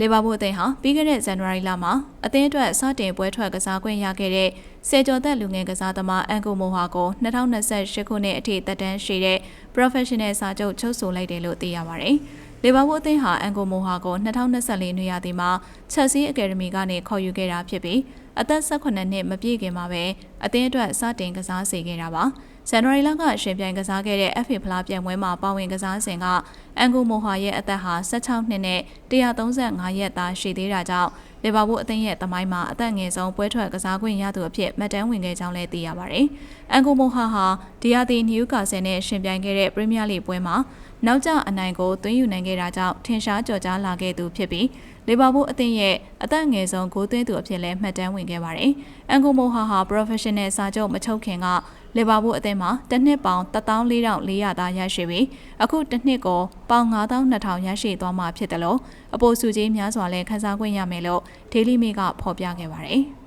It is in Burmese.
လေဘာဘူးအသင်းဟာပြီးခဲ့တဲ့ဇန်နဝါရီလမှာအသင်းအတွက်စတင်ပွဲထွက်ကစားခွင့်ရခဲ့တဲ့စေကျော်သက်လူငယ်ကစားသမားအန်ကိုမိုဟာကို2028ခုနှစ်အထိတက်တန်းရှိတဲ့ professional စာချုပ်ချုပ်ဆိုလိုက်တယ်လို့သိရပါတယ်။လေဘာဘူးအသင်းဟာအန်ကိုမိုဟာကို2024နှစ်ရာသီမှာချက်စီအကယ်ဒမီကနေခေါ်ယူခဲ့တာဖြစ်ပြီးအသက်18နှစ်မပြည့်ခင်မှာပဲ အသင်းအတွက်စတင်ကစားစေခဲ့တာပါ။ဇန်နဝါရီလကရှင်ပြိုင်ကစားခဲ့တဲ့ FA ဖလားပြိုင်ပွဲမှာပါဝင်ကစားစဉ်ကအန်ဂိုမိုဟာရဲ့အသက်ဟာ16နှစ်နဲ့135ရက်သားရှိသေးတာကြောင့်လီဗာပူးအသင်းရဲ့တမိုင်းမှာအသက်ငယ်ဆုံးပွဲထွက်ကစားခွင့်ရသူအဖြစ်မှတ်တမ်းဝင်ခဲ့ကြောင်းလည်းသိရပါတယ်။အန်ဂိုမိုဟာဟာဒီယာတီနျူကာဆယ်နဲ့ရှင်ပြိုင်ခဲ့တဲ့ပရီးမီးယားလိပွဲမှာနောက်ကျအနိုင်ကိုသွင်းယူနိုင်ခဲ့တာကြောင့်ထင်ရှားကျော်ကြားလာခဲ့သူဖြစ်ပြီးလီဗာပူးအသင်းရဲ့အသက်ငယ်ဆုံးဂိုးသွင်းသူအဖြစ်လည်းမှတ်တမ်းဝင်ခဲ့ပါတယ်။အန်ဂိုမိုဟာဟာ professional စာချုပ်မချုပ်ခင်ကလီဗာပူးအသင်းမှာတစ်နှစ်ပေါင်14400သားရရှိပြီးအခုတစ်နှစ်ကိုပေါင်9200ရရှိသွားမှာဖြစ်တယ်လို့အပိုစုကြီးများစွာလည်းခန်းစားခွင့်ရမယ်လို့ Daily Mail ကဖော်ပြခဲ့ပါတယ်။